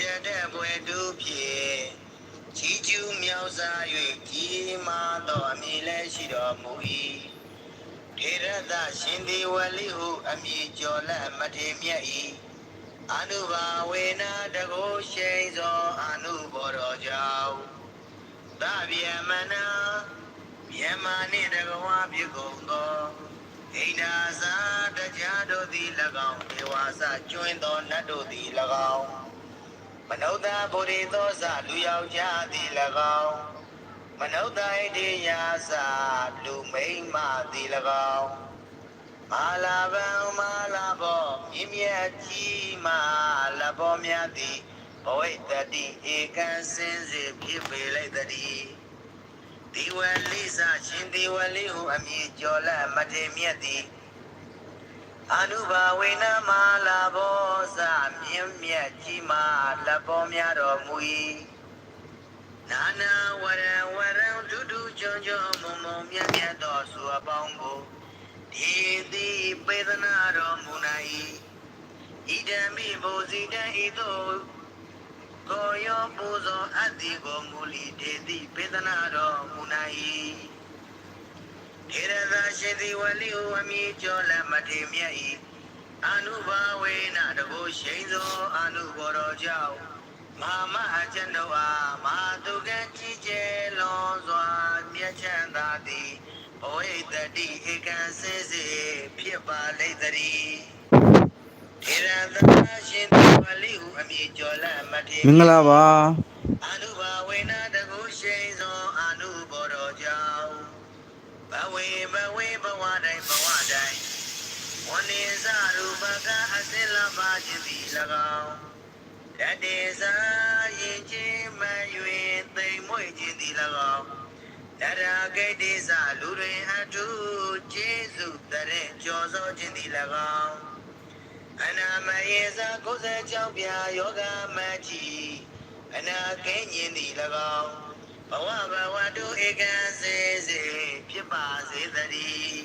တတ်တဲ့ဘွယ်တူဖြင့်ချီကျူးမြောက်စား၍ကြီးမားသောအမည်လည်းရှိတော်မူ၏ထေရသရှင်ဒီဝလိဟုအမည်ကျော်လက်မထေမြတ်၏အနုဘာဝေနတကိုရှိန်သောအနုဘောတော်ကြောင့်သဗ္ဗယမနာမြန်မာနှင့်တကဝါပြုကုန်သောဣန္ဒာသာတရားတို့သည်၎င်းဒေဝါစကျွင်းသောနတ်တို့သည်၎င်း မနုဿဗုဒ္ဓေသောဇလူယောက်ျားသည်၎င်းမနုဿဣတိယာဇလူမိန်းမသည်၎င်းမာလာဗံမာလာဘောမြင့်မြတ်ကြီးမာလဘောမြတ်သည်ဘဝိတ္တိဧကံစင်စေဖြစ်ပေလိုက်တည်းဒီဝလိစရှင်ဒီဝလိဟုအမည်ကျော်လက်မထေမြတ်သည် အနုဘာဝေနမာလာဘောဇမြင့်မြတ်ကြီးမာလက်ပေါ်များတော်မူ၏နာနာဝရံဝရံဒုဒုကြွကြွမုံမုံမြတ်မြတ်သောသူအပေါင်းကိုဒီသည်ပေဒနာတော်မူနိုင်၏ဣဒံမိဘုဇိတံဤသို့ကိုယောပူဇော်အတ္တိကိုမူလီဒေတိပေဒနာတော်မူနိုင်၏ ထေရသာရှင်သည်ဝလိဟုအမည်ကျော်လက်မထေမြတ်၏အနုဘာဝေနတကုရှိန်သောအနုဘောတော်ကြောင့်မဟာမအကျဉ်တို့အားမဟာတုကံကြီးကျယ်လွန်စွာမြတ်ချမ်းသာသည်ဘဝိတ္တိဧကံစေစေဖြစ်ပါလိမ့်တည်းထေရသာရှင်သည်ဝလိဟုအမည်ကျော်လက်မထေမင်္ဂလာပါအနုဘာဝေနတကုရှိန်သောအနု ဝေဘဝေဘဝတိုင်းဘဝတိုင်းဝနေဇရူပကအစင်လာပါခြင်းသည်၎င်းတတေသာယင်ချင်းမယွင်သိမ်မွေ့ခြင်းသည်၎င်းနရဂိတ်တေသာလူတွင်အထုကျေးဇူးတရင်ကြော်စောခြင်းသည်၎င်းအနာမယေသာကိုယ်စေကြောင့်ပြယောဂမကြီးအနာကင်းခြင်းသည်၎င်းဘဝဘဝတုဧကံစေစေ ဖြစ်ပါစေတည်း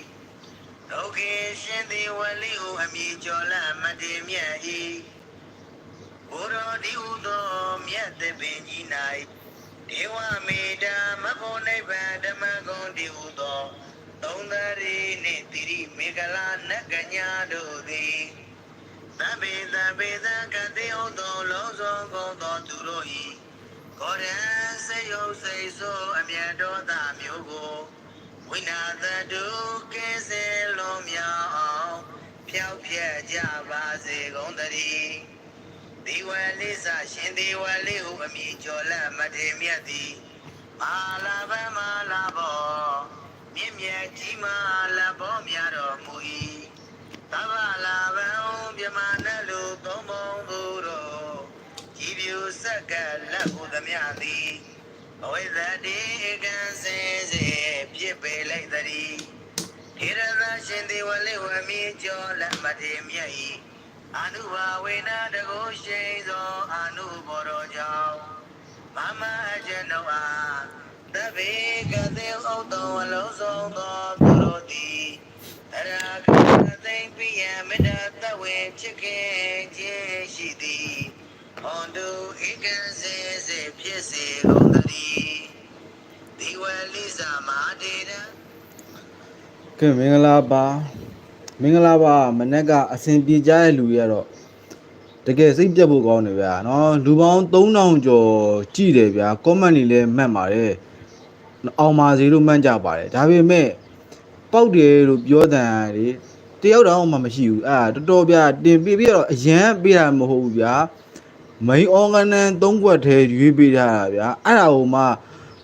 ဒုက္ခေရှင်သည်ဝလိဟုအမည်ကျော်လမတေမြတ်၏ဘုရောဒီဟုသောမြတ်သပင်ကြီး၌ဒေဝမေတ္တာမဖို့နိဗ္ဗာန်ဓမ္မဂုံဒီဟုသောသုံးသရီနှင့်တိရိမေကလာနဂညာတို့သည်သဗ္ဗေသဗ္ဗေသကတိဟုသောလုံးစုံကုန်သောသူတို့၏ကိုယ်ရန်စေယုတ်စိတ်ဆိုးအမြတ်တော်သားမျိုးကို ဝိနာသတုကင်းစေလုံးမြောက်အောင်ဖြောက်ဖြက်ကြပါစေကုန်သတည်းဒီဝလိစရှင်ဒီဝလိဟုအမည်ကျော်လက်မထေမြတ်သည်မာလာဗမာလာဘောမြင့်မြတ်ကြီးမာလာဘောများတော်မူ၏သဗ္ဗလာဗံမြမနလူသုံးပုံသူတို့ကြည်ပြူဆက်ကလက်ဟုသမျှသည် အဝိဇ္ဇတိဧကံစင်စေဖြစ်ပေလိုက်သတည်းထေရသရှင်ဒီဝလိဝမီကျော်လက်မထေမြတ်၏အနုဘာဝေနတကုရှိန်သောအနုဘောတော်ကြောင့်မမအကျဉ်တို့အားတဘေကတိဥတ္တဝလုံးစုံသောသူတို့သည်အရာကသိမ့်ပြယမေတ္တာတဝေချစ်ခင်ခြင်းရှိသည် ဟွန်တုဧကံစေစေဖြစ်စေကုန်သတည်းဒီဝလိစာမဟာတေတံကဲမင်္ဂလာပါမင်္ဂလာပါမနေ့ကအစဉ်ပြေကြတဲ့လူတွေကတော့တကယ်စိတ်ပြတ်ဖို့ကောင်းတယ်ဗျာနော်လူပေါင်း3000ကျော်ကြည်တယ်ဗျာ comment တွေလည်းမှတ်ပါတယ်အောင်ပါစေလို့မှတ်ကြပါတယ်ဒါပေမဲ့ပောက်တယ်လို့ပြောတဲ့လေတယောက်တောင်မှမရှိဘူးအဲ့ဒါတော်တော်ဗျာတင်ပြပြီးတော့အရန်ပေးတာမဟုတ်ဘူးဗျာ main organ သုံးခွက်ထဲရွေးပေးထားတာဗျာအဲ့ဒါဟိုမှ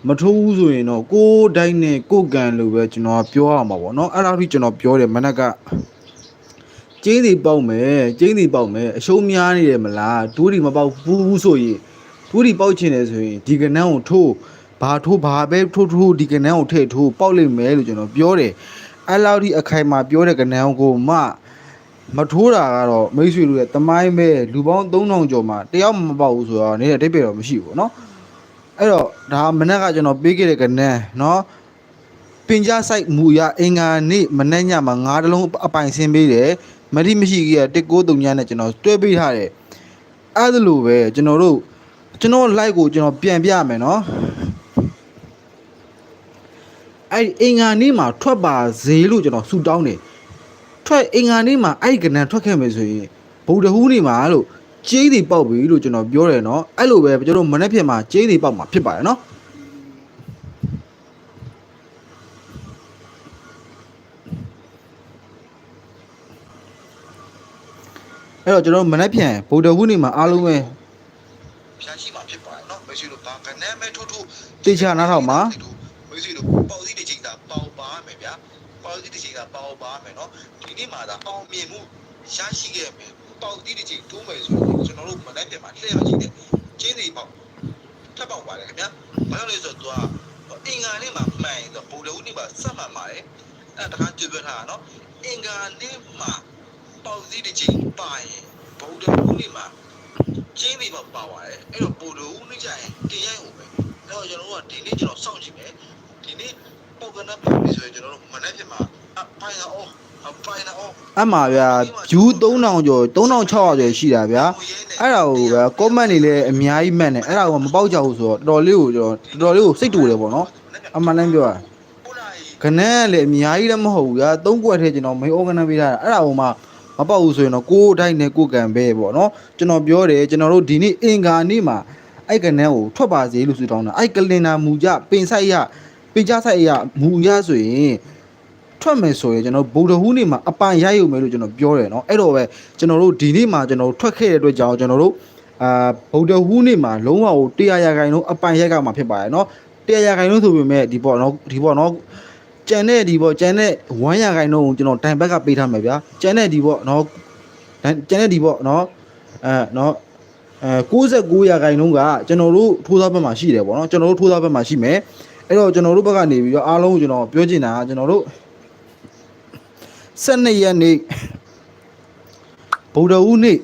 မထိုးဘူးဆိုရင်တော့ကိုယ်တိုင်းနဲ့ကိုယ်ကန်လို့ပဲကျွန်တော်ကပြောရမှာပေါ့နော်အဲ့ဒါထိကျွန်တော်ပြောတယ်မနက်ကကျင်းစီပေါက်မယ်ကျင်းစီပေါက်မယ်အရှုံးများနေတယ်မလားဒူးဒီမပေါက်ဘူးဆိုရင်ဒူးဒီပေါက်ချင်တယ်ဆိုရင်ဒီကနန်းကိုထိုးဘာထိုးဘာပဲထိုးထိုးဒီကနန်းကိုထည့်ထိုးပေါက်လိမ့်မယ်လို့ကျွန်တော်ပြောတယ်အဲ့လောက်ထိအခိုင်အမာပြောတဲ့ကနန်းကိုမှ မထိုးတာကတော့မိတ်ဆွေတို့ရဲ့တမိုင်းပဲလူပေါင်း3000ကျော်မှာတယောက်မပေါက်ဘူးဆိုတော့နေတဲ့အတိတ်ပဲတော့မရှိဘူးเนาะအဲ့တော့ဒါမနေ့ကကျွန်တော်ပေးခဲ့တဲ့ကနန်းเนาะပင်ကြဆိုင်မူရအင်္ဂါနေ့မနေ့ညမှာငါးတလုံးအပိုင်ဆင်းပေးတယ်မတိမရှိကြီးက1939နဲ့ကျွန်တော်တွဲပေးထားတယ် အဲ့ဒါလိုပဲကျွန်တော်တို့ကျွန်တော် like ကိုကျွန်တော်ပြန်ပြမယ်နော်အဲ့ဒီအင်္ဂါနေ့မှာထွက်ပါဈေးလို့ကျွန်တော်ဆူတောင်းတယ် ထွက်အင်္ဂါနေ့မှာအဲ့ဒီကဏ္ဍထွက်ခဲ့မယ်ဆိုရင်ဗုဒ္ဓဟူးနေ့မှာလို့ကြေးတွေပေါက်ပြီလို့ကျွန်တော်ပြောတယ်နော်အဲ့လိုပဲကျွန်တော်မနေ့ဖြစ်မှာကြေးတွေပေါက်မှာဖြစ်ပါတယ်နော်အဲ့တော့ကျွန်တော်မနေ့ပြန်ဗုဒ္ဓဟူးနေ့မှာအားလုံးပဲဖြာရှိမှာဖြစ်ပါတယ်နော်မရှိလို့ဘာကနေမဲထိုးထိုးတေချာနားထောင်ပါမရှိလို့ပေါက်စီတစ်ချိန်သာပေါက်ပါမယ်ဗျာပေါက်စီတစ်ချိန်သာပေါက်ပါမယ်နော် ဒီနေ့မှသာအောင်မြင်မှုရရှိခဲ့မယ်ပေါက်တိတစ်ချိန်တိုးမယ်ဆိုရင်ကျွန်တော်တို့မလိုက်ပြန်မှာလှည့်ရရှိတဲ့ကျင်းစီပေါက်ထပ်ပေါက်ပါတယ်ခင်ဗျာဘာလို့လဲဆိုတော့သူကအင်္ဂါနေ့မှာမှန်ရင်ဆိုတော့ဘုံလုံးနေ့မှာစက်မှန်ပါတယ်အဲ့ဒါတခါကြွပြထားတာနော်အင်္ဂါနေ့မှာပေါက်တိတစ်ချိန်ပါရင်ဘုံလုံးနေ့မှာကျင်းစီပေါက်ပါပါတယ်အဲ့တော့ဘုံလုံးနေ့ကျရင်တင်ရိုက်ဦးပဲအဲ့တော့ကျွန်တော်တို့ကဒီနေ့ကျွန်တော်စောင့်ကြည့်မယ်ဒီနေ့ပေါက်ကနပ်ပါပြီဆိုရင်ကျွန်တော်တို့မနေ့ကမှာအပိုင်းအောင် အောအမှဗျာ view 3000ကျော်3600ကျော်ရှိတာဗျာအဲ့ဒါကိုဗျာ comment တွေလည်းအများကြီးမှတ်နေအဲ့ဒါကိုမပေါက်ကြဘူးဆိုတော့တော်တော်လေးကိုကျွန်တော်တော်တော်လေးကိုစိတ်တူတယ်ပေါ့နော်အမှန်တမ်းပြောရပိုလာကြီးခဏကလည်းအများကြီးလည်းမဟုတ်ဘူးဗျာသုံးကွက်ထဲကျွန်တော်မေ organize ပေးထားတာအဲ့ဒါကိုမှမပေါက်ဘူးဆိုရင်တော့ကိုယ်တိုင်းနဲ့ကိုယ်ကံပဲပေါ့နော်ကျွန်တော်ပြောတယ်ကျွန်တော်တို့ဒီနေ့အင်္ဂါနေ့မှာအဲ့ကနန်းကိုထွက်ပါစေလို့ဆုတောင်းတာအဲ့ကလင်နာမူကြပင်ဆိုင်ရပင်ကြဆိုင်ရမူရဆိုရင် ထွက်မယ်ဆိုရင်ကျွန်တော်ဗုဒ္ဓဟူးနေ့မှာအပန်ရရုံမယ်လို့ကျွန်တော်ပြောတယ်เนาะအဲ့တော့ပဲကျွန်တော်တို့ဒီနေ့မှာကျွန်တော်တို့ထွက်ခဲ့တဲ့အတွက်ကြောင့်ကျွန်တော်တို့အာဗုဒ္ဓဟူးနေ့မှာလုံးဝကိုတရားရခိုင်လုံးအပန်ရိုက်ကမှာဖြစ်ပါတယ်เนาะတရားရခိုင်လုံးဆိုပေမဲ့ဒီပေါ့เนาะဒီပေါ့เนาะ ကျန်တဲ့ဒီပေါ့ကျန်တဲ့1ရာခိုင်နှုန်းကိုကျွန်တော်တိုင်ဘက်ကပေးထားမယ်ဗျာကျန်တဲ့ဒီပေါ့နော်ကျန်တဲ့ဒီပေါ့နော်အဲနော်အဲ69ရာခိုင်နှုန်းကကျွန်တော်တို့ထိုးသားဘက်မှာရှိတယ်ပေါ့နော်ကျွန်တော်တို့ထိုးသားဘက်မှာရှိမယ်အဲ့တော့ကျွန်တော်တို့ဘက်ကနေပြီးတော့အားလုံးကိုကျွန်တော်ပြောချင်တာကကျွန်တော်တို့ 12ရက်နေ့ဗုဒ္ဓဟူးနေ့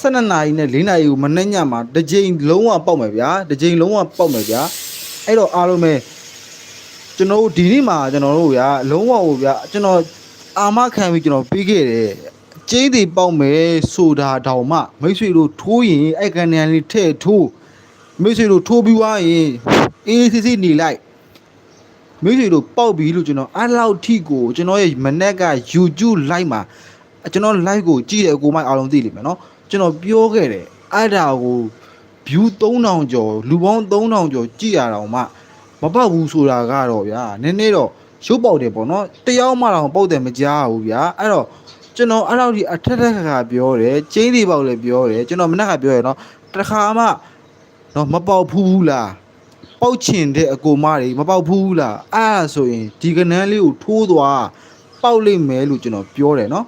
12နာရီနဲ့4နာရီကိုမနေ့ညမှာတစ်ကြိမ်လုံးဝပေါက်မယ်ဗျာတစ်ကြိမ်လုံးဝပေါက်မယ်ဗျာအဲ့တော့အားလုံးပဲကျွန်တော်တို့ဒီနေ့မှာကျွန်တော်တို့ဗျာလုံးဝဟိုဗျာကျွန်တော်အာမခံပြီးကျွန်တော်ပြီးခဲ့တယ်ကျင်းတီပေါက်မယ်ဆိုတာတောင်မှမိတ်ဆွေတို့ထိုးရင်အဲ့ကန်နန်လေးထဲ့ထိုးမိတ်ဆွေတို့ထိုးပြီးွားရင်အေးစစ်စစ်နေလိုက် မိတ်ဆွေတို့ပေါက်ပြီလို့ကျွန်တော်အဲ့လောက်ထိကိုကျွန်တော်ရဲ့မနက်က YouTube live မှာကျွန်တော် live ကိုကြည့်တဲ့အကိုမိုက်အားလုံးသိလိမ့်မယ်နော်ကျွန်တော်ပြောခဲ့တယ်အဲ့ဒါကို view 3000ကျော်လူပေါင်း3000ကျော်ကြည့်ရအောင်မှမပေါက်ဘူးဆိုတာကတော့ဗျာနည်းနည်းတော့ရုပ်ပေါက်တယ်ပေါ့နော်တယောက်မှတော့ပေါက်တယ်မကြားဘူးဗျာအဲ့တော့ကျွန်တော်အဲ့လောက်ဒီအထက်ထက်ခါပြောတယ်ကျင်းတွေပေါက်လည်းပြောတယ်ကျွန်တော်မနေ့ကပြောရနော်တခါမှတော့မပေါက်ဘူးလား ပေါက်ချင်တဲ့အကိုမတွေမပေါက်ဘူးလားအဲ့ဒါဆိုရင်ဒီကနန်းလေးကိုထိုးသွားပေါက်လိမ့်မယ်လို့ကျွန်တော်ပြောတယ်နော်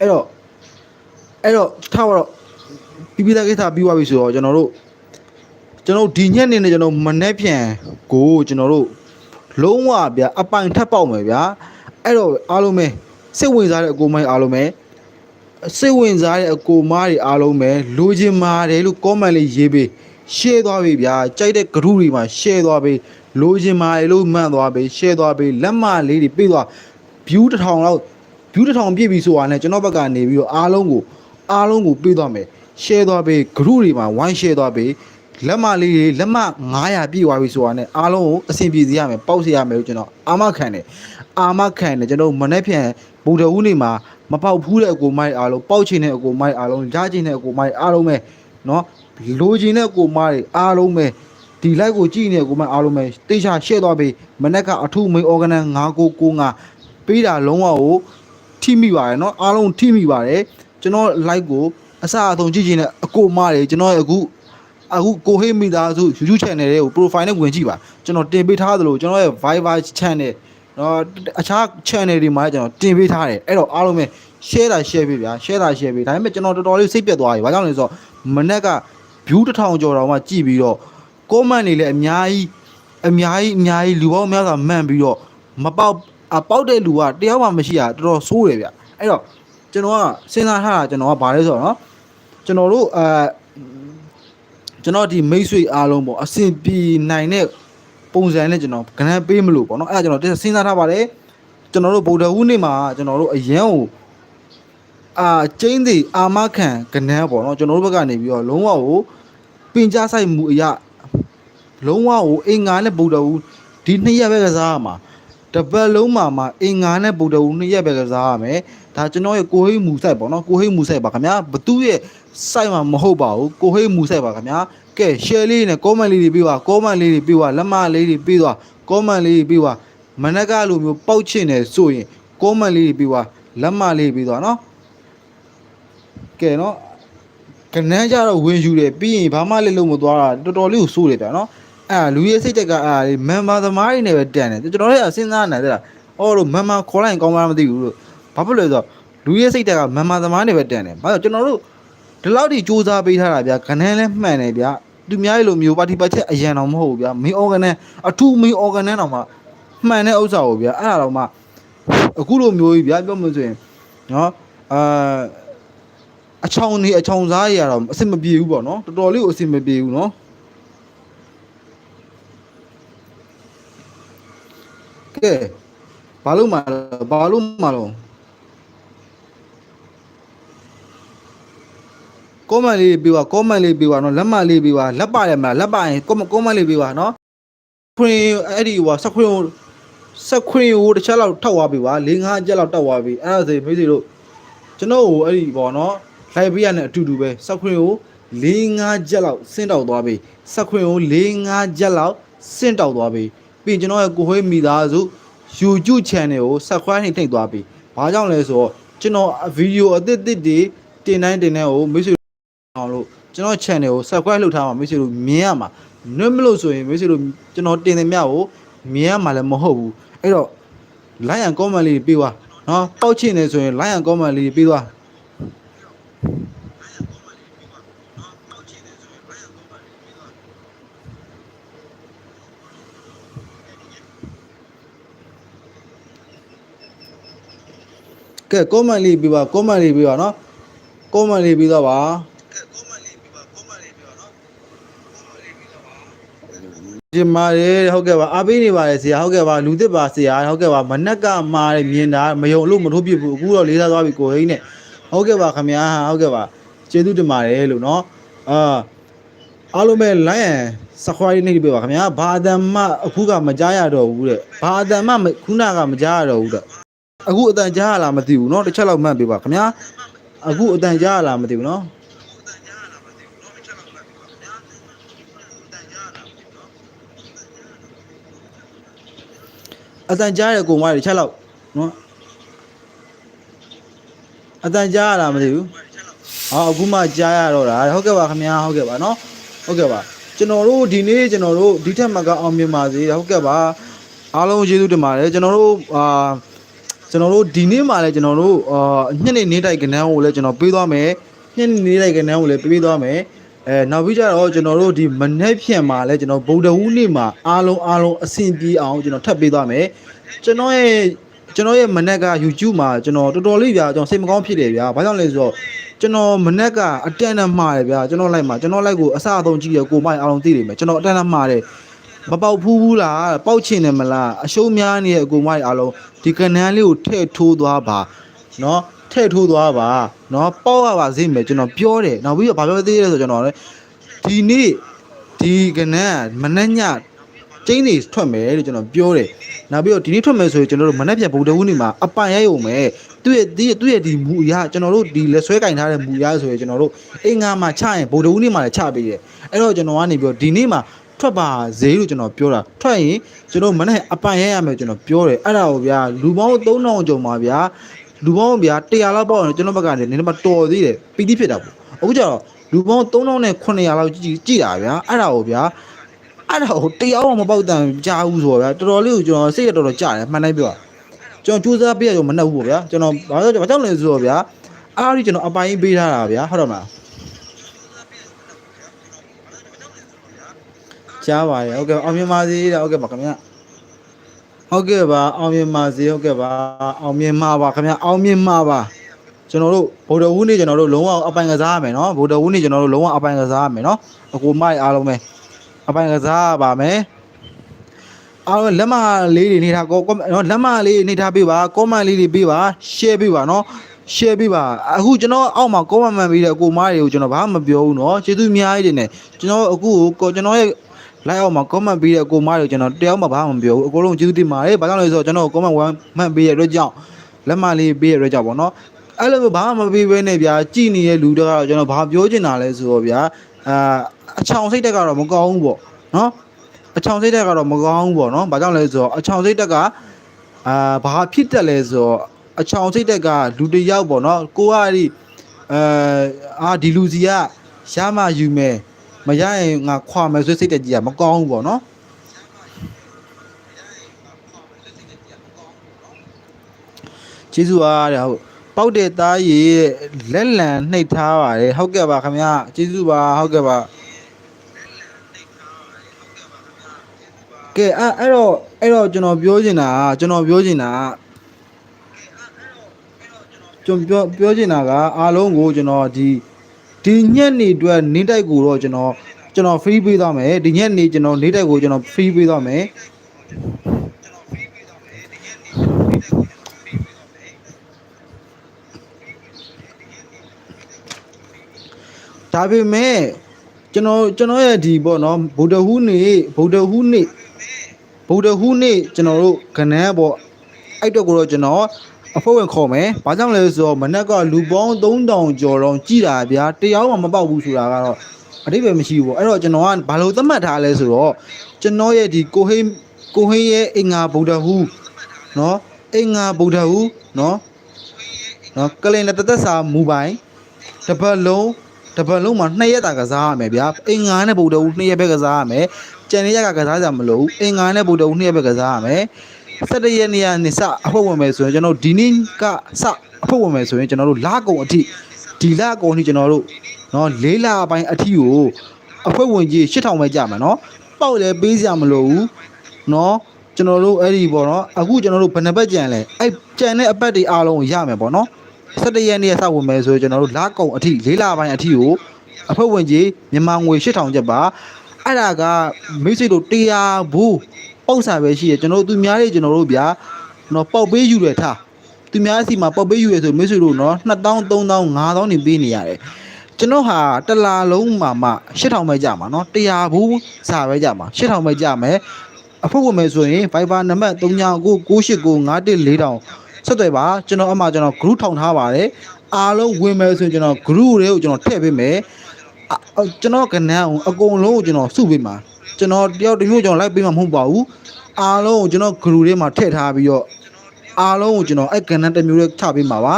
အဲ့တော့အဲ့တော့ထားတော့ပြပြသားကိစ္စပြီးသွားပြီဆိုတော့ကျွန်တော်တို့ကျွန်တော်တို့ဒီညက်နေနဲ့ကျွန်တော်မနှက်ပြန်ကိုကျွန်တော်တို့လုံးဝဗျာအပိုင်ထပ်ပေါက်မယ်ဗျာအဲ့တော့အားလုံးပဲစိတ်ဝင်စားတဲ့အကိုမိုင်းအားလုံးပဲစိတ်ဝင်စားတဲ့အကိုမားတွေအားလုံးပဲလိုချင်ပါတယ်လို့ comment လေးရေးပေး share သွားပြီဗျာကြိုက်တဲ့ group တွေမှာ share သွားပေးလိုချင်ပါတယ်လို့မှတ်သွားပေး share သွားပေးလက်မလေးတွေပေးသွား view တစ်ထောင်လောက် view တစ်ထောင်ပြည့်ပြီဆိုတာနဲ့ကျွန်တော်ဘက်ကနေပြီးတော့အားလုံးကိုအားလုံးကိုပေးသွားမယ် share သွားပေး group တွေမှာ one share သွားပေးလက်မလေးတွေလက်မ900ပြည့်သွားပြီဆိုတာနဲ့အားလုံးကိုအဆင်ပြေစေရမယ်ပေါက်စေရမယ်လို့ကျွန်တော်အာမခံတယ်အာမခံတယ်ကျွန်တော်မနေ့ပြန်ဗုဒ္ဓဟူးနေ့မှာမပေါက်ဘူးတဲ့အကိုမိုက်အားလုံးပေါက်ချင်တဲ့အကိုမိုက်အားလုံးကြားချင်တဲ့အကိုမိုက်အားလုံးပဲเนาะ လိုချင်တဲ့အကိုမိုက်အားလုံးပဲဒီ live ကိုကြည့်နေတဲ့ကိုမိုက်အားလုံးပဲတေချာ share သွားပေးမနေ့ကအထူး main organ 9995ပေးတာလုံးဝကို ထိမိပါတယ်เนาะအားလုံးထိမိပါတယ်ကျွန်တော် live ကိုအစအဆုံးကြည့်ချင်တဲ့အကိုမတွေကျွန်တော်ရဲ့အခုအခုကိုဟေးမိသားစု YouTube channel တွေကို profile နဲ့ဝင်ကြည့်ပါကျွန်တော်တင်ပေးထားသလိုကျွန်တော်ရဲ့ Viber channel เนาะအခြား channel တွေမှာလည်းကျွန်တော်တင်ပေးထားတယ်အဲ့တော့အားလုံးပဲ share တာ share ပေးဗျာ share တာ share ပေးဒါပေမဲ့ကျွန်တော်တော်တော်လေးစိတ်ပြတ်သွားပြီဘာကြောင့်လဲဆိုတော့မနေ့က view တစ်ထောင်ကျော်တော့မှကြည့်ပြီးတော့ comment တွေလည်းအများကြီးအများကြီးအများကြီးလူပေါင်းများစွာမှန်ပြီးတော့မပေါက်အပေါက်တဲ့လူကတယောက်မှမရှိတာတော်တော်ဆိုးတယ်ဗျအဲ့တော့ကျွန်တော်ကစဉ်းစားထားတာကျွန်တော်ကဘာလဲဆိုတော့เนาะကျွန်တော်တို့အဲကျွန်တော်ဒီမိတ်ဆွေအားလုံးပေါ့အဆင်ပြေနိုင်တဲ့ပုံစံနဲ့ကျွန်တော်ကဏ္ဍပေးမလို့ပေါ့เนาะအဲ့ဒါကျွန်တော်စဉ်းစားထားပါတယ်ကျွန်တော်တို့ဗုဒ္ဓဟူးနေ့မှာကျွန်တော်တို့အရန်ကို အာကျင်းသည်အာမခံကနန်းပေါ့နော်ကျွန်တော်တို့ဘက်ကနေပြီးတော့လုံးဝကိုပင်ကြားဆိုင်မှုအရာလုံးဝကိုအင်္ဂါနဲ့ဗုဒ္ဓဝူဒီနှစ်ရက်ပဲကစားရမှာတပတ်လုံးမှာမှာအင်္ဂါနဲ့ဗုဒ္ဓဝူနှစ်ရက်ပဲကစားရမယ်ဒါကျွန်တော်ရဲ့ကိုဟိမူဆိုင်ပေါ့နော်ကိုဟိမူဆိုင်ပါခင်ဗျာဘသူရဲ့ဆိုင်မှာမဟုတ်ပါဘူးကိုဟိမူဆိုင်ပါခင်ဗျာကဲ share လေးနဲ့ comment လေးတွေပြီးပါ comment လေးတွေပြီးပါလက်မလေးတွေပြီးသွား comment လေးတွေပြီးပါမနက်ကလိုမျိုးပေါက်ချင်တယ်ဆိုရင် comment လေးတွေပြီးပါလက်မလေးပြီးသွားနော် ကဲနော်ကနန်းကြတော့ဝင်ယူတယ်ပြီးရင်ဘာမှလည်းလုံးမသွားတာတော်တော်လေးကိုစိုးတယ်ဗျာနော်အဲ့ဒါလူရဲ့စိတ်တက်ကအဲ့ဒါလေးမန်မာသမားတွေနဲ့ပဲတန်တယ်ကျွန်တော်တို့ကစဉ်းစားနေတယ်လားအော်လို့မန်မာခေါ်လိုက်ရင်ကောင်းမှမသိဘူးလို့ဘာဖြစ်လို့လဲဆိုတော့လူရဲ့စိတ်တက်ကမန်မာသမားတွေပဲတန်တယ်ဘာလို့ကျွန်တော်တို့ဒီလောက်ထိစူးစမ်းပေးထားတာဗျာကနန်းလည်းမှန်တယ်ဗျာသူများလိုမျိုးပါတီပတ်ချက်အရန်တော့မဟုတ်ဘူးဗျာမင်းအော်ဂနန်းအထူးမင်းအော်ဂနန်းတော့မှမှန်တဲ့ဥစ္စာကိုဗျာအဲ့ဒါတော့မှအခုလိုမျိုးကြီးဗျာပြောမှဆိုရင်နော်အာ အချောင်းနေအချောင်းစားရတော့အဆင်မပြေဘူးပေါ့နော်တော်တော်လေးကိုအဆင်မပြေဘူးနော်ကဲဘာလို့မှဘာလို့မှတော့ကောမန်လေးပြီးပါကောမန်လေးပြီးပါနော်လက်မလေးပြီးပါလက်ပါရမလားလက်ပါရင်ကောမကောမန်လေးပြီးပါနော်ခရင်အဲ့ဒီဟိုစခရင်စခရင်ကိုတစ်ချက်လောက်ထောက်သွားပြီပါ၄၅ချက်လောက်တောက်သွားပြီအဲ့ဒါဆိုမိတ်ဆွေတို့ကျွန်တော်ကိုအဲ့ဒီပေါ့နော် လိုက်ပေးရတဲ့အတူတူပဲစက်ခွင်ကို၄၅ချက်လောက်ဆင့်တောက်သွားပြီစက်ခွင်ကို၄၅ချက်လောက်ဆင့်တောက်သွားပြီပြီးရင်ကျွန်တော်ရဲ့ကိုဟွေးမိသားစု YouTube channel ကို subscribe နှိပ်ထိပ်သွားပြီဘာကြောင့်လဲဆိုတော့ကျွန်တော်ဗီဒီယိုအသစ်သစ်တွေတင်တိုင်းတင်တိုင်းကိုမိတ်ဆွေအောင်လို့ကျွန်တော် channel ကို subscribe လုပ်ထားမှာမိတ်ဆွေတို့မြင်ရမှာနှွတ်မလို့ဆိုရင်မိတ်ဆွေတို့ကျွန်တော်တင်တယ်မြကိုမြင်ရမှာလည်းမဟုတ်ဘူးအဲ့တော့ like and comment လေးပေးပါနော်ပေါက်ချင်နေဆိုရင် like and comment လေးပေးသွား ကဲ comment လေးပြပါ comment လေးပြပါနော် comment လေးပြတော့ပါကျင်ပါတယ်ဟုတ်ကဲ့ပါအားပေးနေပါတယ်ဆရာဟုတ်ကဲ့ပါလူသစ်ပါဆရာဟုတ်ကဲ့ပါမနက်ကမာတယ်မြင်တာမယုံလို့မထိုးပြဘူးအခုတော့လေးစားသွားပြီကိုဟိန်းနဲ့ဟုတ်ကဲ့ပါခင်ဗျာဟုတ်ကဲ့ပါကျေးဇူးတင်ပါတယ်လို့နော်အာအားလုံးပဲ line ရန် subscribe နေပြပါခင်ဗျာဘာအတန်မှအခုကမကြားရတော့ဘူးတဲ့ဘာအတန်မှမခုနကမကြားရတော့ဘူးတဲ့ အခုအတန်ကြားရလားမသိဘူးเนาะတစ်ချက်လောက်မှတ်ပေးပါခင်ဗျာအခုအတန်ကြားရလားမသိဘူးเนาะအတန်ကြားရကိုမတစ်ချက်လောက်เนาะအတန်ကြားရလားမသိဘူးအော်အခုမှကြားရတော့တာဟုတ်ကဲ့ပါခင်ဗျာဟုတ်ကဲ့ပါเนาะဟုတ်ကဲ့ပါကျွန်တော်တို့ဒီနေ့ကျွန်တော်တို့ဒီထက်မကအောင်မြင်ပါစေဟုတ်ကဲ့ပါအားလုံးကျေးဇူးတင်ပါတယ်ကျွန်တော်တို့အာ ကျွန်တော်တို့ဒီနေ့မှလည်းကျွန်တော်တို့အာညနေနေတိုက်ကဏ္ဍကိုလည်းကျွန်တော်ပေးသွားမယ်ညနေနေတိုက်ကဏ္ဍကိုလည်းပေးသွားမယ်အဲနောက်ပြီးကြတော့ကျွန်တော်တို့ဒီမနေ့ဖြန်မှာလည်းကျွန်တော်ဗုဒ္ဓဝူးနေ့မှာအားလုံးအားလုံးအဆင်ပြေအောင်ကျွန်တော်ထပ်ပေးသွားမယ်ကျွန်တော်ရဲ့ကျွန်တော်ရဲ့မနေ့က YouTube မှာကျွန်တော်တော်တော်လေးဗျာကျွန်တော်စိတ်မကောင်းဖြစ်တယ်ဗျာဘာကြောင့်လဲဆိုတော့ကျွန်တော်မနေ့ကအတန်နဲ့မှားတယ်ဗျာကျွန်တော်လိုက်မှာကျွန်တော်လိုက်ကိုအစအဆုံးကြည့်ရကိုမိုက်အားလုံးသိတယ်မယ်ကျွန်တော်အတန်နဲ့မှားတယ် မပေါက်ဖူးဘူးလားပေါက်ချင်တယ်မလားအရှုံးများနေတဲ့အကူမိုက်အားလုံးဒီကနန်းလေးကိုထည့်ထိုးသွားပါเนาะထည့်ထိုးသွားပါเนาะပေါက်ရပါစေမယ်ကျွန်တော်ပြောတယ်နောက်ပြီးတော့ဘာပြောသေးလဲဆိုကျွန်တော်လည်းဒီနေ့ဒီကနန်းမနှက်ညကျင်းနေထွက်မယ်လို့ကျွန်တော်ပြောတယ်နောက်ပြီးတော့ဒီနေ့ထွက်မယ်ဆိုရင်ကျွန်တော်တို့မနှက်ပြန်ဗုဒ္ဓဝုနေမှာအပိုင်ရိုက်ုံမယ်သူ့ရဲ့သူ့ရဲ့သူ့ရဲ့ဒီမူအရာကျွန်တော်တို့ဒီလက်ဆွဲကင်ထားတဲ့မူအရာဆိုရင်ကျွန်တော်တို့အင်္ဂါမှာချရင်ဗုဒ္ဓဝုနေမှာလည်းချပေးတယ်အဲ့တော့ကျွန်တော်ကနေပြီးတော့ဒီနေ့မှာ ထွက်ပါဈေးလို့ကျွန်တော်ပြောတာထွက်ရင်ကျွန်တော်မနေ့အပိုင်ရဲရမယ်ကျွန်တော်ပြောတယ်အဲ့ဒါကိုဗျာလူပေါင်း3000ကျော်မှာဗျာလူပေါင်းဗျာ100လောက်ပေါ့ကျွန်တော်ဘက်ကနေနည်းနည်းမတော်သေးတယ်ပီတိဖြစ်တာပေါ့အခုကျတော့လူပေါင်း3000နဲ့900လောက်ကြည့်ကြည့်တာဗျာအဲ့ဒါကိုဗျာအဲ့ဒါကိုတရားအောင်မပေါက်တန်ကြားဘူးဆိုတော့ဗျာတော်တော်လေးကိုကျွန်တော်စိတ်ရတော်တော်ကြားတယ်မှန်တိုင်းပြောကျွန်တော်ကြိုးစားပြရတော့မနှက်ဘူးပေါ့ဗျာကျွန်တော်ဘာလို့ဘာကြောင့်လဲဆိုတော့ဗျာအားဒီကျွန်တော်အပိုင်ပေးထားတာဗျာဟုတ်တယ်မလား ကြားပါတယ်ဟုတ်ကဲ့အောင်မြင်ပါစေတဲ့ဟုတ်ကဲ့ပါခင်ဗျဟုတ်ကဲ့ပါအောင်မြင်ပါစေဟုတ်ကဲ့ပါအောင်မြင်မှာပါခင်ဗျအောင်မြင်မှာပါကျွန်တော်တို့ဗုဒ္ဓဝူးနေ့ကျွန်တော်တို့လုံးဝအပိုင်ကစားရမယ်နော်ဗုဒ္ဓဝူးနေ့ကျွန်တော်တို့လုံးဝအပိုင်ကစားရမယ်နော်အကူမိုက်အားလုံးပဲအပိုင်ကစားရပါမယ်အားလုံးလက်မလေးတွေနေထားကောနော်လက်မလေးနေထားပေးပါကောမန့်လေးတွေပေးပါ share ပေးပါနော် share ပေးပါအခုကျွန်တော်အောက်မှာ comment မှန်ပြီးတဲ့အကိုမားတွေကိုကျွန်တော်ဘာမှမပြောဘူးเนาะကျေးဇူးအများကြီးတင်တယ်ကျွန်တော်အခုကိုကျွန်တော်ရဲ့ like အောက်မှာ comment ပေးတဲ့အကိုမတွေကျွန်တော်တယောက်မှဘာမှမပြောဘူးအကိုလုံးကျေးဇူးတင်ပါတယ်ဘာကြောင့်လဲဆိုတော့ကျွန်တော် comment ဝမ်းမှန်ပေးရတဲ့အတွက်ကြောင့်လက်မလေးပေးရတဲ့အတွက်ကြောင့်ပေါ့နော်အဲ့လိုမျိုးဘာမှမပေးဘဲနဲ့ဗျာကြည်နေတဲ့လူတွေကတော့ကျွန်တော်ဘာပြောချင်တာလဲဆိုတော့ဗျာအာအချောင်စိတ်တက်ကတော့မကောင်းဘူးပေါ့နော်အချောင်စိတ်တက်ကတော့မကောင်းဘူးပေါ့နော်ဘာကြောင့်လဲဆိုတော့အချောင်စိတ်တက်ကအာဘာဖြစ်တက်လဲဆိုတော့အချောင်စိတ်တက်ကလူတယောက်ပေါ့နော်ကိုကဒီအာအာဒီလူစီကရမယူမယ် မရရင်ငါခွာမယ်ဆိုစိတ်တက်ကြီးကမကောင်းဘူးပေါ့နော်ကျေးဇူးပါတဲ့ဟုတ်ပောက်တဲ့သားရေလက်လံနှိပ်ထားပါတယ်ဟုတ်ကဲ့ပါခင်ဗျာကျေးဇူးပါဟုတ်ကဲ့ပါကဲအဲ့အဲ့တော့အဲ့တော့ကျွန်တော်ပြောချင်တာကျွန်တော်ပြောချင်တာကျွန်တော်ပြောပြောချင်တာကအားလုံးကိုကျွန်တော်ဒီ ဒီညက်နေအတွက်နေတိုက်ကိုတော့ကျွန်တော်ကျွန်တော် free ပေးသွားမယ်ဒီညက်နေကျွန်တော်နေတိုက်ကိုကျွန်တော် free ပေးသွားမယ်ဒါပေမဲ့ကျွန်တော်ကျွန်တော်ရဲ့ဒီပေါ့နော်ဗုဒ္ဓဟူးနေဗုဒ္ဓဟူးနေဗုဒ္ဓဟူးနေကျွန်တော်တို့ခဏန်းပေါ့အဲ့တော့ကိုတော့ကျွန်တော် အဖွဲ့ဝင်ခေါ်မယ်။ဘာကြောင့်လဲဆိုတော့မနက်ကလူပေါင်း3000ကျော်တော့ကြည်တာဗျာ။တရားမှမပေါက်ဘူးဆိုတာကတော့အတိတ်ပဲမရှိဘူးပေါ့။အဲ့တော့ကျွန်တော်ကဘာလို့သတ်မှတ်ထားလဲဆိုတော့ကျွန်တော်ရဲ့ဒီကိုဟိန်းကိုဟိန်းရဲ့အင်္ဂါဗုဒ္ဓဟူးနော်အင်္ဂါဗုဒ္ဓဟူးနော်နော်ကလင်လက်သက်သက်စာမူပိုင်တစ်ပတ်လုံးတစ်ပတ်လုံးမှာနှစ်ရက်တာကစားရမယ်ဗျာအင်္ဂါနဲ့ဗုဒ္ဓဟူးနှစ်ရက်ပဲကစားရမယ်ကြံနေရကကစားကြမလို့အင်္ဂါနဲ့ဗုဒ္ဓဟူးနှစ်ရက်ပဲကစားရမယ် 17ရက်နေ့ကနေစအဖွဲ့ဝင်မယ်ဆိုရင်ကျွန်တော်ဒီနေ့ကစအဖွဲ့ဝင်မယ်ဆိုရင်ကျွန်တော်တို့လကုံအထိဒီလကုံအထိကျွန်တော်တို့နော်လေးလပိုင်းအထိကိုအဖွဲ့ဝင်ကြီး8000ပဲကြာမယ်နော်ပေါက်လည်းပေးစရာမလိုဘူးနော်ကျွန်တော်တို့အဲ့ဒီပေါ့နော်အခုကျွန်တော်တို့ဘယ်နှပတ်ကြံလဲအဲ့ကြံတဲ့အပတ်တွေအားလုံးကိုရမယ်ပေါ့နော်17ရက်နေ့စဝင်မယ်ဆိုရင်ကျွန်တော်တို့လာကုံအထိ၄လပိုင်းအထိကိုအဖွဲ့ဝင်ကြီးမြန်မာငွေ8000ကျပ်ပါအဲ့ဒါကမိတ်ဆွေတို့100ဘူး ပုံစံပဲရှိရကျွန်တော်တို့သူများလေးကျွန်တော်တို့ဗျာနော်ပေါက်ပေးယူရထားသူများစီမှာပေါက်ပေးယူရဆိုမိတ်ဆွေတို့နော်2000 3000 5000နေပေးနေရတယ်ကျွန်တော်ဟာတစ်လာလုံးမှာမှ8000ပဲကြမှာနော်100ဘူးစာပဲကြမှာ8000ပဲကြမယ်အဖွဲ့ဝင်မယ်ဆိုရင် Viber နံပါတ်399695144000ဆက်သွယ်ပါကျွန်တော်အမှကျွန်တော် group ထောင်ထားပါတယ်အားလုံးဝင်မယ်ဆိုရင်ကျွန်တော် group တွေကိုကျွန်တော်ထည့်ပေးမယ်အအကျွန်တော်ကဏ္ဍအောင်အကုန်လုံးကိုကျွန်တော်စုပေးမှာ ကျွန်တော်တယောက်တစ်မျိုးကျွန်တော်လိုက်ပေးမှာမဟုတ်ပါဘူးအားလုံးကိုကျွန်တော် group ထဲမှာထည့်ထားပြီးတော့အားလုံးကိုကျွန်တော်အဲ့ကဏ္ဍတစ်မျိုးလေးချပေးမှာပါ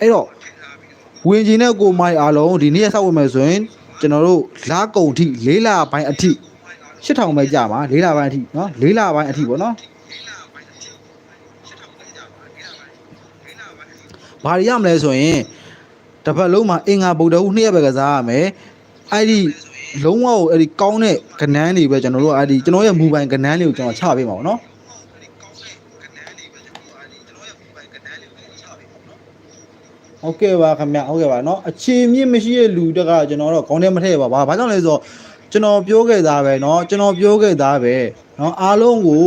အဲ့တော့ဝင်ကျင်တဲ့ကိုမိုင်အားလုံးဒီနေ့ရက်ဆောက်ဝင်မယ်ဆိုရင်ကျွန်တော်တို့လာကုန်ထိ၄လပိုင်းအထိ8000ပဲကြပါ၄လပိုင်းအထိနော်၄လပိုင်းအထိပေါ့နော်ဘာရရမလဲဆိုရင်တစ်ပတ်လုံးမှာအင်္ဂါဗုဒ္ဓဟူးနှစ်ရက်ပဲကစားရမယ်အဲ့ဒီ လုံးဝကိုအဲ့ဒီကောင်းတဲ့ကဏ္ဍတွေပဲကျွန်တော်တို့အဲ့ဒီကျွန်တော်ရဲ့မူပိုင်ကဏ္ဍတွေကိုကျွန်တော်ချပေးမှာပေါ့နော်ဟုတ်ကဲ့ပါခင်ဗျဟုတ်ကဲ့ပါเนาะအခြေမြင့်မရှိတဲ့လူတက်ကကျွန်တော်တော့ခေါင်းထဲမထည့်ပါဘာဘာကြောင့်လဲဆိုတော့ကျွန်တော်ပြောခဲ့သားပဲเนาะကျွန်တော်ပြောခဲ့သားပဲเนาะအားလုံးကို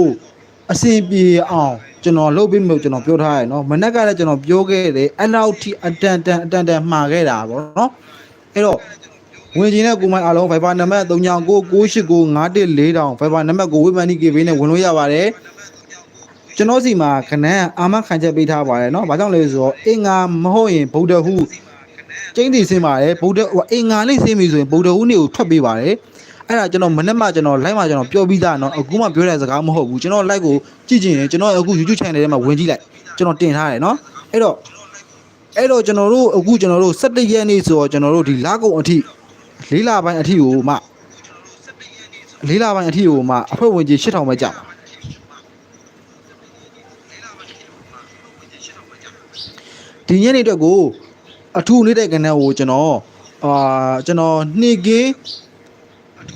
အဆင်ပြေအောင်ကျွန်တော်လုပ်ပြီးမှကျွန်တော်ပြောထားရယ်เนาะမနေ့ကလည်းကျွန်တော်ပြောခဲ့တယ်အဲ့လောက်ထိအတန်တန်အတန်တန်မှာခဲ့တာပေါ့เนาะအဲ့တော့ ဝင်ချင်းတဲ့ကိုမိုင်းအားလုံး Viber နံပါတ်39999895144000 Viber နံပါတ်ကိုဝိမန်နီကေဘေးနဲ့ဝင်လို့ရပါတယ်ကျွန်တော်စီမှာခဏအာမခံချက်ပေးထားပါတယ်เนาะဘာကြောင့်လဲဆိုတော့အင်္ဂါမဟုတ်ရင်ဗုဒ္ဓဟူကျင်းတီဆင်းပါတယ်ဗုဒ္ဓဟိုအင်္ဂါလေးဆင်းပြီဆိုရင်ဗုဒ္ဓဟူနေကိုထွက်ပေးပါတယ်အဲ့ဒါကျွန်တော်မနေ့မှကျွန်တော် live မှာကျွန်တော်ပြောပြီးသားเนาะအခုမှပြောတဲ့စကားမဟုတ်ဘူးကျွန်တော် live ကိုကြည့်ကြည့်ရင်ကျွန်တော်အခု YouTube channel ထဲမှာဝင်ကြည့်လိုက်ကျွန်တော်တင်ထားတယ်เนาะအဲ့တော့အဲ့တော့ကျွန်တော်တို့အခုကျွန်တော်တို့17ရက်နေ့ဆိုတော့ကျွန်တော်တို့ဒီလကုံအထိ လေးလပိုင်းအထိကိုမှလေးလပိုင်းအထိကိုမှအဖွဲ့ဝင်ကြီး8000ပဲကြာမှာဒီညနေအတွက်ကိုအထူးနေတဲ့ကဏ္ဍကိုကျွန်တော်အာကျွန်တော်နှစ်ကေး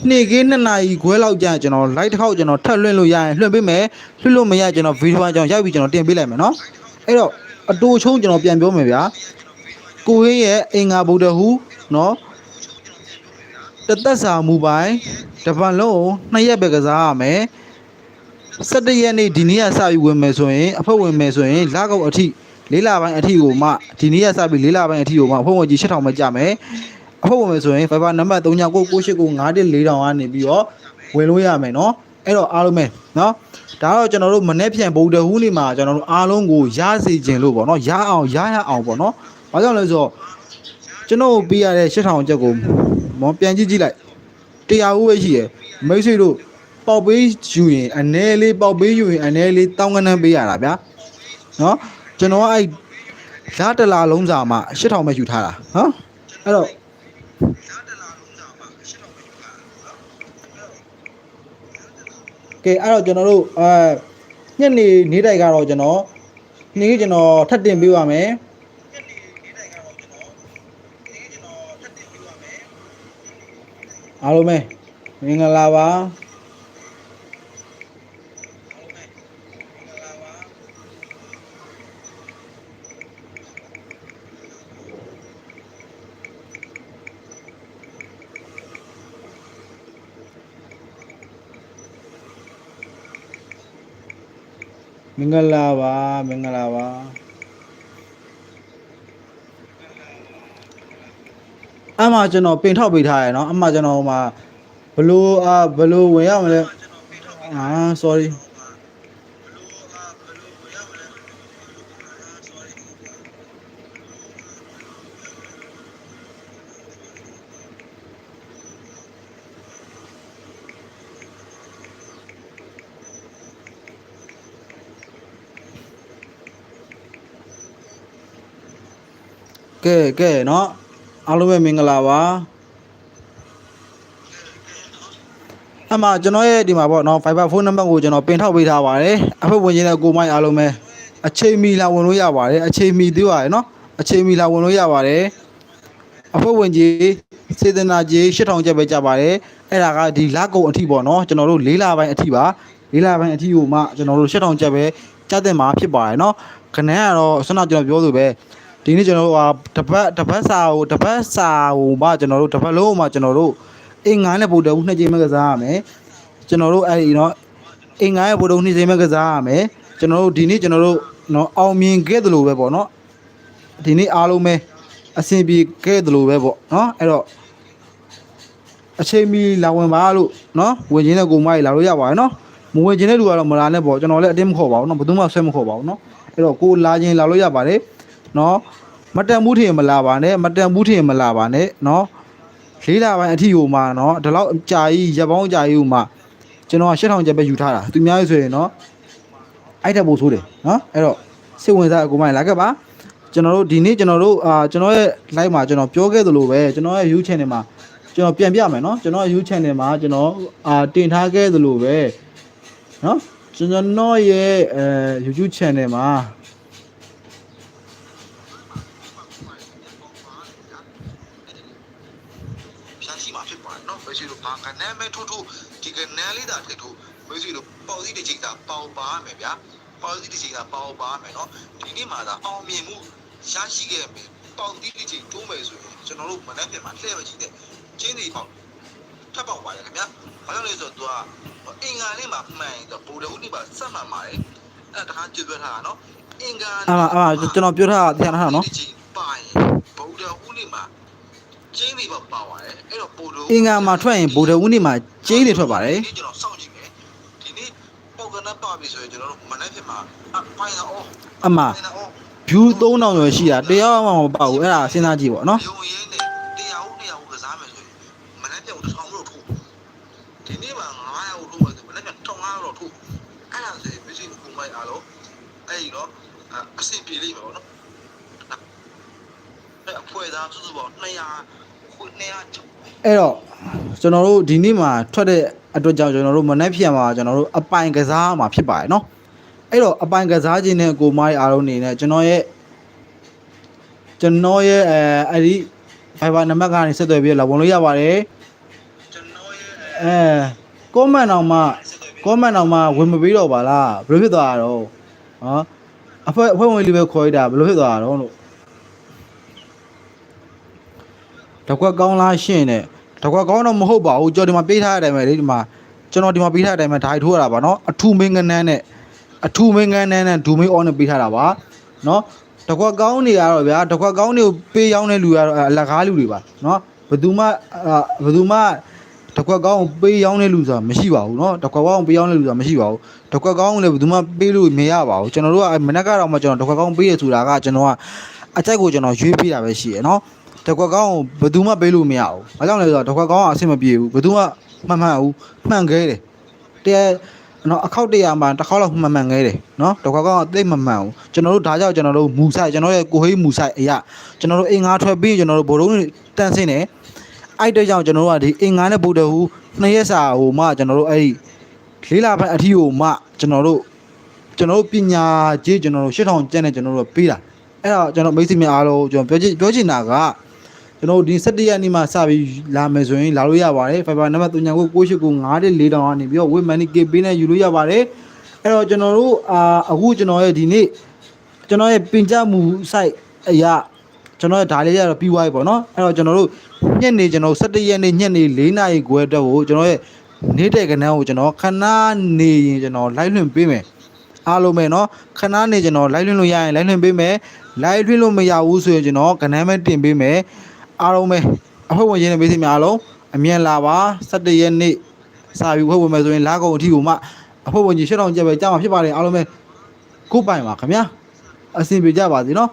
နေ့ကင်း2နာရီခွဲလောက်ကြာရင်ကျွန်တော် live တစ်ခေါက်ကျွန်တော်ထပ်လွှင့်လို့ရရင်လွှင့်ပေးမယ်လွှင့်လို့မရကျွန်တော်ဗီဒီယိုအကြောင်းရိုက်ပြီးကျွန်တော်တင်ပေးလိုက်မယ်နော်အဲ့တော့အတူချုံကျွန်တော်ပြန်ပြောမယ်ဗျာကိုဟင်းရဲ့အင်္ဂါဗုဒ္ဓဟူနော် တသက်စာမူပိုင်တပတ်လုံးကိုနှစ်ရက်ပဲကစားရမယ်17ရက်နေ့ဒီနေ့ကစပြီးဝင်မယ်ဆိုရင်အဖွဲ့ဝင်မယ်ဆိုရင်လကောက်အထိ လေးလပိုင်းအထိကိုမှဒီနေ့ကစပြီးလေးလပိုင်းအထိကိုမှအဖွဲ့ဝင်ကြီး8000ပဲကြမယ်အဖွဲ့ဝင်မယ်ဆိုရင် Viber နံပါတ်399989944000ကနေပြီးတော့ဝင်လို့ရမယ်เนาะအဲ့တော့အားလုံးပဲเนาะဒါတော့ကျွန်တော်တို့မနေ့ပြန်ဗုဒ္ဓဟူးနေ့မှာကျွန်တော်တို့အားလုံးကိုရစေခြင်းလို့ပေါ့เนาะရအောင်ရရအောင်ပေါ့เนาะဘာကြောင့်လဲဆိုတော့ကျွန်တော်ပေးရတဲ့8000ချက်ကို မောပြန်ကြည့်ကြည့်လိုက်တရားဦးပဲရှိရယ်မိတ်ဆွေတို့ပေါက်ပေးယူရင်အ ਨੇ လေးပေါက်ပေးယူရင်အ ਨੇ လေးတောင်းကနန်းပေးရတာဗျာနော်ကျွန်တော်ကအဲ့လာတလာလုံးစာမှာ8000ပဲယူထားတာနော်အဲ့တော့ကဲအဲ့တော့ကျွန်တော်တို့အဲညနေနေတိုက်ကတော့ကျွန်တော်နေ့ကျွန်တော်ထပ်တင်ပေးပါမယ် အားလုံးပဲမင်္ဂလာပါမင်္ဂလာပါမင်္ဂလာပါ အမှကျွန်တော်ပင်ထောက်ပေးထားရယ်เนาะအမှကျွန်တော်ဟိုမှာဘလို့အာဘလို့ဝင်ရမလဲအာ sorry ကဲကဲเนาะ အားလုံးပဲမင်္ဂလာပါအမကျွန်တော်ရဲ့ဒီမှာပေါ့နော် Viber ဖုန်းနံပါတ်ကိုကျွန်တော်ပင်ထောက်ပေးထားပါတယ်အဖေဝင်ချင်းတဲ့ကိုမိုင်းအားလုံးပဲအချိန်မီလာဝင်လို့ရပါတယ်အချိန်မီသေးပါတယ်နော်အချိန်မီလာဝင်လို့ရပါတယ်အဖေဝင်ချင်းစေတနာကြီး8000ကျပ်ပဲကြပါတယ်အဲ့ဒါကဒီလကုံအထိပေါ့နော်ကျွန်တော်တို့၄လပိုင်းအထိပါ၄လပိုင်းအထိကိုမှကျွန်တော်တို့8000ကျပ်ပဲကြတဲ့မှာဖြစ်ပါတယ်နော်ခဏကတော့ဆန္ဒကျွန်တော်ပြောသူပဲ ဒီနေ့ကျွန်တော်တို့ဟာတပတ်တပတ်စာကိုတပတ်စာကိုမှကျွန်တော်တို့တပတ်လုံးမှကျွန်တော်တို့အင်္ဂါနဲ့ဗုဒ္ဓဘူးနှစ်ကြိမ်မဲ့ကစားရမယ်ကျွန်တော်တို့အဲ့ဒီနော်အင်္ဂါရဲ့ဗုဒ္ဓဘူးနှစ်ကြိမ်မဲ့ကစားရမယ်ကျွန်တော်တို့ဒီနေ့ကျွန်တော်တို့နော်အောင်မြင်ခဲ့တယ်လို့ပဲပေါ့နော်ဒီနေ့အားလုံးပဲအဆင်ပြေခဲ့တယ်လို့ပဲပေါ့နော်အဲ့တော့အချိန်မီလာဝင်ပါလို့နော်ဝင်ချင်းတဲ့ကိုမကြီးလာလို့ရပါတယ်နော်မဝင်ချင်းတဲ့လူကတော့မလာနဲ့ပေါ့ကျွန်တော်လည်းအတင်းမခေါ်ပါဘူးနော်ဘယ်သူမှဆွဲမခေါ်ပါဘူးနော်အဲ့တော့ကိုလာချင်းလာလို့ရပါတယ် နော်မတန်ဘူးထင်မလာပါနဲ့မတန်ဘူးထင်မလာပါနဲ့နော်လေးလာပိုင်းအထီကိုမှနော်ဒီလောက်ကြာကြီးရက်ပေါင်းကြာကြီးကိုမှကျွန်တော်က8000ကျပ်ပဲယူထားတာသူများဆိုရင်နော်အဲ့တက်ပို့ဆိုးတယ်နော်အဲ့တော့စိတ်ဝင်စားအကူမလာခဲ့ပါကျွန်တော်တို့ဒီနေ့ကျွန်တော်တို့အာကျွန်တော်ရဲ့ live မှာကျွန်တော်ပြောခဲ့သလိုပဲကျွန်တော်ရဲ့ YouTube channel မှာကျွန်တော်ပြန်ပြမယ်နော်ကျွန်တော်ရဲ့ YouTube channel မှာကျွန်တော်အာတင်ထားခဲ့သလိုပဲနော်ကျွန်တော်ရဲ့အဲ YouTube channel မှာ ဖြန်းရှိမှာဖြစ်ပါတယ်နော်မရှိလို့ဘာကနန်းမဲထိုးထိုးဒီကနန်းလေးတာထိထိုးမရှိလို့ပေါစီတစ်ချိန်သာပေါပါမယ်ဗျာပေါစီတစ်ချိန်သာပေါပါမယ်နော်ဒီနေ့မှာသာအောင်မြင်မှုရရှိခဲ့မယ်ပေါစီတစ်ချိန်တိုးမယ်ဆိုရင်ကျွန်တော်တို့မနက်ဖြန်မှာလှည့်မကြည့်တဲ့ချင်းစီပေါထပ်ပေါပါတယ်ခင်ဗျာဘာလို့လဲဆိုတော့သူကအင်္ဂါလေးမှာမှန်တော့ဗိုလ်တော်ဦးဒီပါစက်မှန်ပါတယ်အဲ့ဒါတခါကြွပြထားတာနော်အင်္ဂါအမအမကျွန်တော်ပြောထားတာတရားထားတာနော်ပါရင်ဗုဒ္ဓဦးလေးမှာ ကျင်းပြီးပါပါပါတယ်အဲ့တော့ပို့လို့အင်္ဂါမှာထွက်ရင်ဗုဒ္ဓဦးနေ့မှာကျင်းတွေထွက်ပါတယ်ဒီကျွန်တော်စောင့်ကြည့်မယ်ဒီနေ့ပေါကနပါပြီဆိုရင်ကျွန်တော်တို့မနေ့ဖြစ်မှာအဖိုင်နာအောအမဖိုင်နာအော view 3000ကျော်ရှိတာတရားမှမပေါ့ဘူးအဲ့ဒါစဉ်းစားကြည့်ပေါ့နော်ရုံရင်းနဲ့တရားဦးတရားဦးကစားမယ်ဆိုရင်မနေ့ပြောင်းတစ်ထောင်လို့ထိုးဒီနေ့မှာ900ဦးထိုးမယ်ဆိုမနေ့က1500တော့ထိုးအဲ့ဒါဆိုရင်မရှိဘူးပုံမိုက်အားလုံးအဲ့ဒီတော့အဆင်ပြေလိမ့်မယ်ပေါ့နော်အဲ့အဖွဲသားစုစုပေါင်း200ခု200 အဲ့တော့ကျွန်တော်တို့ဒီနေ့မှာထွက်တဲ့အတွက်ကြောင့်ကျွန်တော်တို့မနေ့ပြန်မှာကျွန်တော်တို့အပိုင်ကစားမှာဖြစ်ပါတယ်နော်အဲ့တော့အပိုင်ကစားခြင်းနဲ့ကိုမိုင်းအားလုံးနေနဲ့ကျွန်တော်ရဲ့ကျွန်တော်ရဲ့အဲအဲ့ဒီ Viber နံပါတ်ကနေဆက်သွယ်ပြီးတော့လာဝင်လို့ရပါတယ်ကျွန်တော်ရဲ့အဲ comment အောင်မှ comment အောင်မှဝင်မပေးတော့ပါလားဘယ်လိုဖြစ်သွားတာတော့ဟောအဖွဲ့အဖွဲ့ဝင်လေးပဲခေါ်ရတာဘယ်လိုဖြစ်သွားတာတော့လို့ တကွက်ကောင်းလားရှင်းနဲ့တကွက်ကောင်းတော့မဟုတ်ပါဘူးကြော်ဒီမှာပေးထားတဲ့အတိုင်းပဲလေဒီမှာကျွန်တော်ဒီမှာပေးထားတဲ့အတိုင်းပဲဓာတ်ထိုးရတာပါเนาะအထူမင်းငန်းနဲ့အထူမင်းငန်းနဲ့ဒူမင်းအော်နဲ့ပေးထားတာပါเนาะ တကွက်ကောင်းတွေကတော့ဗျာတကွက်ကောင်းတွေကိုပေးရောင်းတဲ့လူကတော့အလကားလူတွေပါเนาะဘယ်သူမှအာဘယ်သူမှတကွက်ကောင်းကိုပေးရောင်းတဲ့လူဆိုတာမရှိပါဘူးเนาะတကွက်ကောင်းကိုပေးရောင်းတဲ့လူဆိုတာမရှိပါဘူးတကွက်ကောင်းကိုလည်းဘယ်သူမှပေးလို့မရပါဘူးကျွန်တော်တို့ကမနက်ကတော့မှကျွန်တော်တကွက်ကောင်းပေးရဆိုတာကကျွန်တော်ကအကြိုက်ကိုကျွန်တော်ရွေးပေးတာပဲရှိရယ်เนาะ တကွက်ကောင်းကိုဘယ်သူမှပေးလို့မရဘူးဘာကြောင့်လဲဆိုတော့တကွက်ကောင်းကအဆင်မပြေဘူးဘယ်သူမှမှန်မှန်ဘူးမှန်ခဲတယ်တဲ့နော်အခောက်တရမှာတစ်ခေါက်လောက်မှန်မှန်ခဲတယ်နော်တကွက်ကောင်းကသိပ်မမှန်ဘူးကျွန်တော်တို့ဒါကြောင့်ကျွန်တော်တို့မူဆိုင်ကျွန်တော်ရဲ့ကိုဟေးမူဆိုင်အရာကျွန်တော်တို့အင်္ဂါထွက်ပြီးကျွန်တော်တို့ဘိုးလုံးတန်းစင်းတယ်အဲ့တဲ့ကြောင့်ကျွန်တော်တို့ကဒီအင်္ဂါနဲ့ဗုဒ္ဓဟူနှစ်ရက်စာဟိုမှကျွန်တော်တို့အဲ့ဒီလေးလာပိုင်းအထီကိုမှကျွန်တော်တို့ကျွန်တော်တို့ပညာကြီးကျွန်တော်တို့ရှစ်ထောင်ကျန်တဲ့ကျွန်တော်တို့ပေးတာအဲ့တော့ကျွန်တော်မိတ်ဆွေများအားလုံးကျွန်တော်ပြောချင်ပြောချင်တာက ကျွန်တော်တို့ဒီ17ရက်နေ့မှစပြီးလာမယ်ဆိုရင်လာလို့ရပါတယ် Fiber နံပါတ်3ညာကို989 9400ကနေပြီးတော့ Web Money K ပေးနဲ့ယူလို့ရပါတယ်အဲ့တော့ကျွန်တော်တို့အာအခုကျွန်တော်ရဲ့ဒီနေ့ကျွန်တော်ရဲ့ပင်ကြမှု site အရာကျွန်တော်ရဲ့ဒါလေးရတော့ပြီးသွားပြီပေါ့နော်အဲ့တော့ကျွန်တော်တို့ညနေကျွန်တော်17ရက်နေ့ညနေ4နာရီခွဲအတွက်ကိုကျွန်တော်ရဲ့နေတဲ့ကနန်းကိုကျွန်တော်ခဏနေရင်ကျွန်တော် live လွှင့်ပေးမယ် အားလုံးပဲเนาะခဏနေကျွန်တော် live လွှင့်လို့ရရင် live လွှင့်ပေးမယ် live လွှင့်လို့မရဘူးဆိုရင်ကျွန်တော်ကဏ္ဍမဲ့တင်ပေးမယ် အားလုံးပဲအဖွဲ့ဝင်ရင်းနဲ့မိတ်ဆွေများအားလုံးအမြန်လာပါ17ရက်နေ့စာပြီးအဖွဲ့ဝင်မယ်ဆိုရင်လာကုန်အထိကိုမှအဖွဲ့ဝင်ကြီးရှင်းအောင်ကြက်ပဲကြာမှာဖြစ်ပါတယ်အားလုံးပဲကိုပိုင်ပါခင်ဗျာအဆင်ပြေကြပါစေနော်